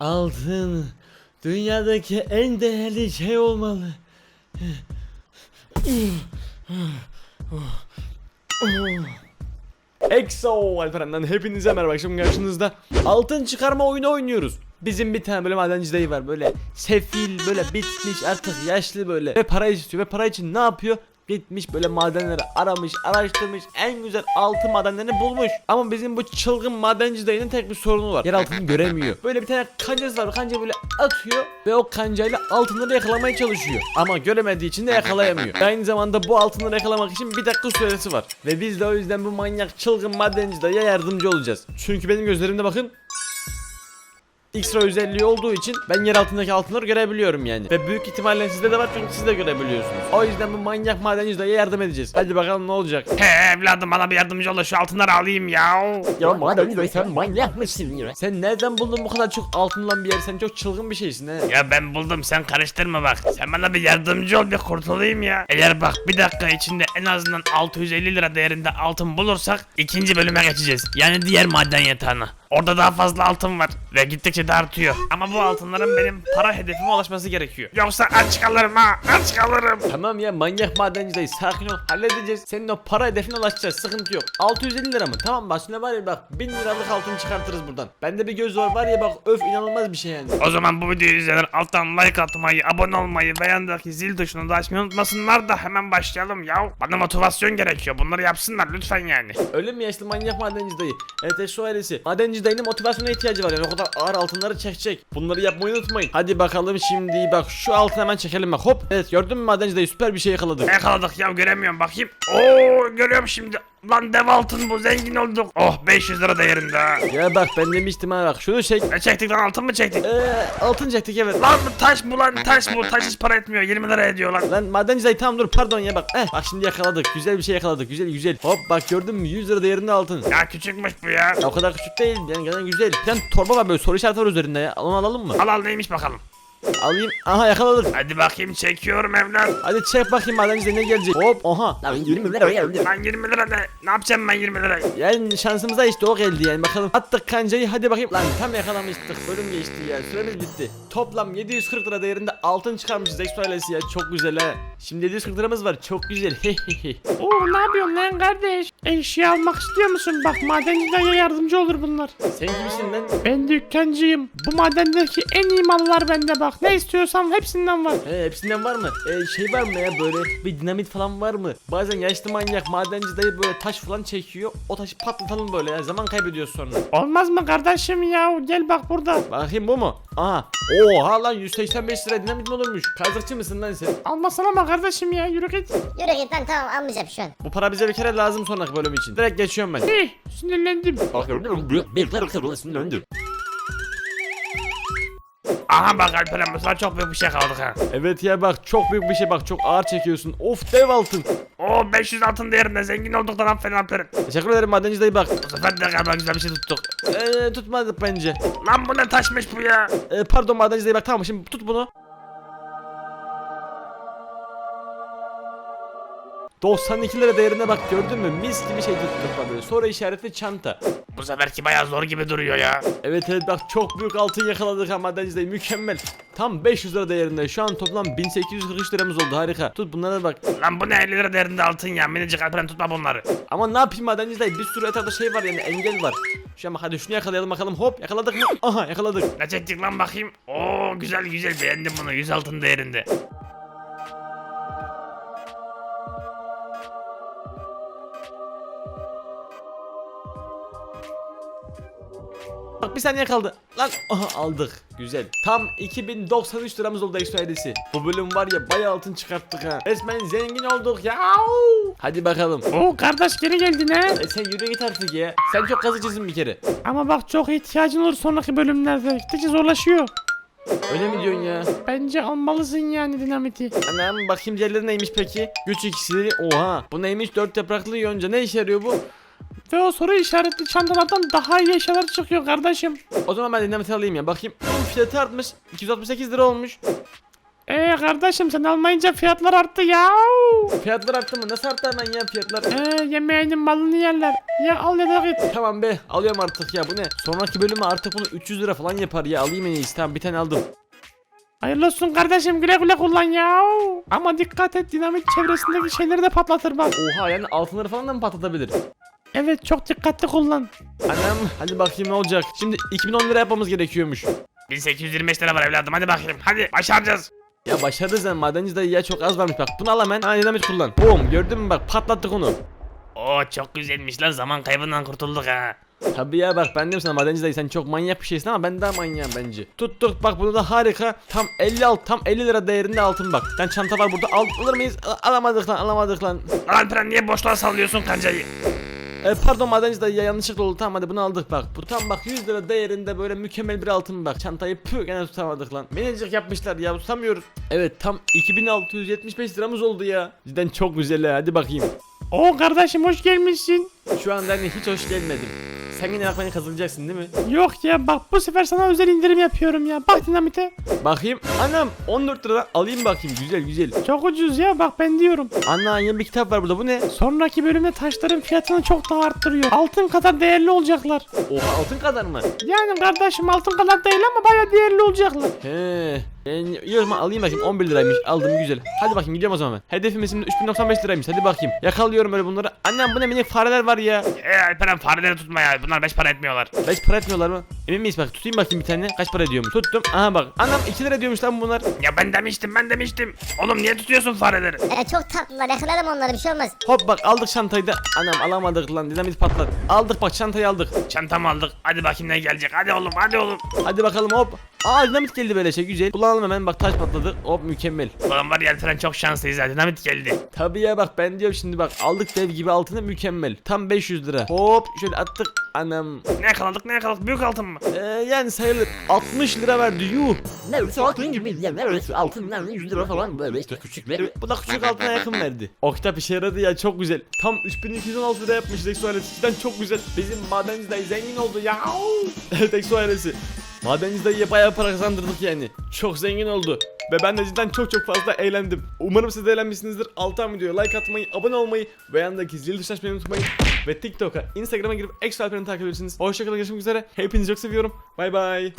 Altın dünyadaki en değerli şey olmalı. Exo Alperen'den hepinize merhaba akşam karşınızda altın çıkarma oyunu oynuyoruz. Bizim bir tane böyle madenci dayı var böyle sefil böyle bitmiş artık yaşlı böyle ve para istiyor ve para için ne yapıyor? Gitmiş böyle madenleri aramış araştırmış en güzel altın madenlerini bulmuş. Ama bizim bu çılgın madenci dayının tek bir sorunu var yer altını göremiyor. Böyle bir tane kancası var kanca böyle atıyor ve o kancayla altınları yakalamaya çalışıyor. Ama göremediği için de yakalayamıyor. Ve aynı zamanda bu altınları yakalamak için bir dakika süresi var. Ve biz de o yüzden bu manyak çılgın madenci dayıya yardımcı olacağız. Çünkü benim gözlerimde bakın X-ray özelliği olduğu için ben yer altındaki altınları görebiliyorum yani. Ve büyük ihtimalle sizde de var çünkü siz de görebiliyorsunuz. O yüzden bu manyak madenci dayıya yardım edeceğiz. Hadi bakalım ne olacak. He evladım bana bir yardımcı ol da şu altınları alayım ya. Ya madenci dayı sen manyak mısın ya? Sen nereden buldun bu kadar çok altından bir yer? Sen çok çılgın bir şeysin he. Ya ben buldum sen karıştırma bak. Sen bana bir yardımcı ol bir kurtulayım ya. Eğer bak bir dakika içinde en azından 650 lira değerinde altın bulursak ikinci bölüme geçeceğiz. Yani diğer maden yatağına. Orada daha fazla altın var ve gittikçe de artıyor. Ama bu altınların benim para hedefime ulaşması gerekiyor. Yoksa aç kalırım ha aç kalırım. Tamam ya manyak madenci dayı sakin ol halledeceğiz. Senin o para hedefine ulaşacağız sıkıntı yok. 650 lira mı? Tamam şimdi var ya bak 1000 liralık altın çıkartırız buradan. Bende bir göz var var ya bak öf inanılmaz bir şey yani. O zaman bu videoyu izleyenler alttan like atmayı, abone olmayı ve zil tuşunu da açmayı unutmasınlar da hemen başlayalım ya. Bana motivasyon gerekiyor. Bunları yapsınlar lütfen yani. Öyle mi yaşlı manyak madenci dayı? Evet şu ailesi. Madenci dayının motivasyona ihtiyacı var yani o kadar ağır altınları çekecek. Bunları yapmayı unutmayın. Hadi bakalım şimdi bak şu altını hemen çekelim bak hop. Evet gördün mü madenci dayı süper bir şey yakaladık. Yakaladık ya göremiyorum bakayım. Oo görüyorum şimdi. Lan dev altın bu zengin olduk. Oh 500 lira değerinde ha. Ya bak ben demiştim ha bak şunu çek. Ne çektik lan altın mı çektik? Eee altın çektik evet. Lan bu taş bu lan taş bu taş hiç para etmiyor 20 lira ediyor lan. Lan madenci dayı tamam dur pardon ya bak. Eh, bak şimdi yakaladık. Güzel bir şey yakaladık. Güzel güzel. Hop bak gördün mü 100 lira değerinde altın. Ya küçükmüş bu ya. Ya o kadar küçük değil yani gene güzel. Bir tane torba var böyle soru işareti var üzerinde ya. Onu alalım mı? Al al neymiş bakalım. Alayım. Aha yakaladık. Hadi bakayım çekiyorum evlat. Hadi çek bakayım madenci dayı ne gelecek. Hop oha. Lan 20 lira geldi. Lan 20 lira ne? Ne yapacağım ben 20 lirayı? Yani şansımıza işte o geldi yani bakalım. Attık kancayı hadi bakayım. Lan tam yakalamıştık. Bölüm geçti ya. Süremiz bitti. Toplam 740 lira değerinde altın çıkarmışız Expo ailesi ya. Çok güzel ha. Şimdi 740 liramız var. Çok güzel. Oo ne yapıyorsun lan kardeş? Eşya almak istiyor musun? Bak madenci yardımcı olur bunlar. Sen kimsin lan? Ben dükkancıyım. Bu madendeki en iyi mallar bende bak. Ne istiyorsan hepsinden var. He hepsinden var mı? E, şey var mı ya böyle bir dinamit falan var mı? Bazen yaşlı manyak madenci dayı böyle taş falan çekiyor. O taşı patlatalım böyle ya. Zaman kaybediyoruz sonra. Olmaz mı kardeşim ya? Gel bak burada. Bakayım bu mu? Aha. Oha lan 185 lira dinamit mi olurmuş? Kazıkçı mısın lan sen? Almasana ama kardeşim ya yürü git. Yürü git lan tamam almayacağım şu an. Bu para bize bir kere lazım sonraki bölüm için. Direkt geçiyorum ben. Eh sinirlendim. Bir kere kırılsın döndür. Aha bak Alperen bu sefer çok büyük bir şey kaldık ha. Evet ya bak çok büyük bir şey bak çok ağır çekiyorsun. Of dev altın. Oo 500 altın değerinde zengin olduk lan aferin Alperen. Teşekkür ederim madenci dayı bak. Bu sefer de galiba güzel bir şey tuttuk. Eee tutmadık bence. Lan bu ne taşmış bu ya? Ee, pardon madenci dayı bak tamam şimdi tut bunu. 92 lira değerine bak gördün mü? Mis gibi şey tuttuk böyle. Sonra işaretli çanta. Bu seferki bayağı zor gibi duruyor ya. Evet evet bak çok büyük altın yakaladık ha madenci dayı mükemmel. Tam 500 lira değerinde. Şu an toplam 1843 liramız oldu harika. Tut bunlara bak. Lan bu ne 50 lira değerinde altın ya. Minicik Alperen tutma bunları. Ama ne yapayım madenci dayı bir sürü etrafta şey var yani engel var. Şu an bak hadi şunu yakalayalım bakalım hop yakaladık mı? Aha yakaladık. Ne çektik lan bakayım. Oo güzel güzel beğendim bunu 100 altın değerinde. Bak bir saniye kaldı. Lan aha aldık. Güzel. Tam 2093 liramız oldu ekstra hediyesi. Bu bölüm var ya bayağı altın çıkarttık ha. Resmen zengin olduk ya. Hadi bakalım. Oo kardeş geri geldin ha. E sen yürü git artık ya. Sen çok kazıcısın bir kere. Ama bak çok ihtiyacın olur sonraki bölümlerde. Gittikçe zorlaşıyor. Öyle mi diyorsun ya? Bence almalısın yani dinamiti. Anam bakayım diğerleri neymiş peki? Güç iksiri. Oha. Bu neymiş? Dört yapraklı yonca. Ne işe yarıyor bu? Ve o soru işaretli çantalardan daha iyi eşyalar çıkıyor kardeşim. O zaman ben dinamit alayım ya. Bakayım. Bunun fiyatı artmış. 268 lira olmuş. Eee kardeşim sen almayınca fiyatlar arttı ya. Fiyatlar arttı mı? Nasıl arttı hemen ya fiyatlar? Eee yemeğinin malını yerler. Ya al ya da git. Tamam be alıyorum artık ya bu ne? Sonraki bölümü artık bunu 300 lira falan yapar ya alayım en iyisi tamam bir tane aldım. Hayırlı olsun kardeşim güle güle kullan ya. Ama dikkat et dinamit çevresindeki şeyleri de patlatır bak. Oha yani altınları falan da mı patlatabilir? Evet çok dikkatli kullan. Anam hadi bakayım ne olacak. Şimdi 2010 lira yapmamız gerekiyormuş. 1825 lira var evladım hadi bakayım hadi başaracağız. Ya başarırız yani madenci dayı ya çok az varmış bak bunu al hemen ha dinamit kullan. Boom gördün mü bak patlattık onu. Oo çok güzelmiş lan zaman kaybından kurtulduk ha. Tabii ya bak ben diyorum sana madenci dayı sen çok manyak bir şeysin ama ben daha manyağım bence. Tuttuk bak bunu da harika. Tam 50 alt tam 50 lira değerinde altın bak. Sen çanta var burada al, alır mıyız? Alamadık lan alamadık lan. Alperen niye boşluğa sallıyorsun kancayı? E, pardon madenci dayı ya yanlışlıkla oldu tamam hadi bunu aldık bak. Bu tam bak 100 lira değerinde böyle mükemmel bir altın bak. Çantayı pü gene tutamadık lan. Minicik yapmışlar ya tutamıyoruz. Evet tam 2675 liramız oldu ya. Cidden çok güzel ha hadi bakayım. Oo kardeşim hoş gelmişsin. Şu anda hani hiç hoş gelmedim. Sen yine bana kazılacaksın değil mi? Yok ya bak bu sefer sana özel indirim yapıyorum ya. Bak dinamite. Bakayım anam 14 lira alayım bakayım güzel güzel. Çok ucuz ya bak ben diyorum. Ana yeni bir kitap var burada bu ne? Sonraki bölümde taşların fiyatını çok daha arttırıyor. Altın kadar değerli olacaklar. Oha altın kadar mı? Yani kardeşim altın kadar değil ama baya değerli olacaklar. He. Ben alayım bakayım 11 liraymış aldım güzel. Hadi bakayım gidiyorum o zaman. Hedefimiz şimdi 3095 liraymış hadi bakayım. Yakalıyorum böyle bunları. Annem bu ne minik fareler var ya. Eee Alperen fareleri tutma ya bunlar 5 para etmiyorlar. 5 para etmiyorlar mı? Emin miyiz bak tutayım bakayım bir tane kaç para ediyormuş. Tuttum aha bak. Anam 2 lira diyormuş lan bunlar. Ya ben demiştim ben demiştim. Oğlum niye tutuyorsun fareleri? Ee, çok tatlılar yakalarım onları bir şey olmaz. Hop bak aldık çantayı da. Anam alamadık lan dinamit patlat. Aldık bak çantayı aldık. Çantamı aldık. Hadi bakayım ne gelecek. Hadi oğlum hadi oğlum. Hadi bakalım hop. Aa dinamit geldi böyle şey güzel. Kullanalım hemen bak taş patladı. Hop mükemmel. Ulan var ya Alperen çok şanslıyız ha. Dinamit geldi. Tabii ya bak ben diyorum şimdi bak aldık dev gibi altını mükemmel. Tam 500 lira. Hop şöyle attık. Anam. Ne yakaladık ne yakaladık? Büyük altın mı? Ee, yani sayılır 60 lira verdi yuh. Neredeyse altın gibi ya neredeyse altın neredeyse 100 lira falan böyle işte küçük ver. Bu da küçük altına yakın verdi. O kitap işe yaradı ya çok güzel. Tam 3216 lira yapmış Exo ailesi. Cidden çok güzel. Bizim madenci dayı zengin oldu ya. evet Exo ailesi. Madenci dayıya bayağı para kazandırdık yani. Çok zengin oldu. Ve ben de cidden çok çok fazla eğlendim. Umarım siz de eğlenmişsinizdir. Alttan videoya like atmayı, abone olmayı ve yanındaki zil tuşuna açmayı unutmayın. Ve TikTok'a, Instagram'a girip Exo Alperen'i takip edebilirsiniz. Hoşçakalın görüşmek üzere. Hepinizi çok seviyorum. Bay bay.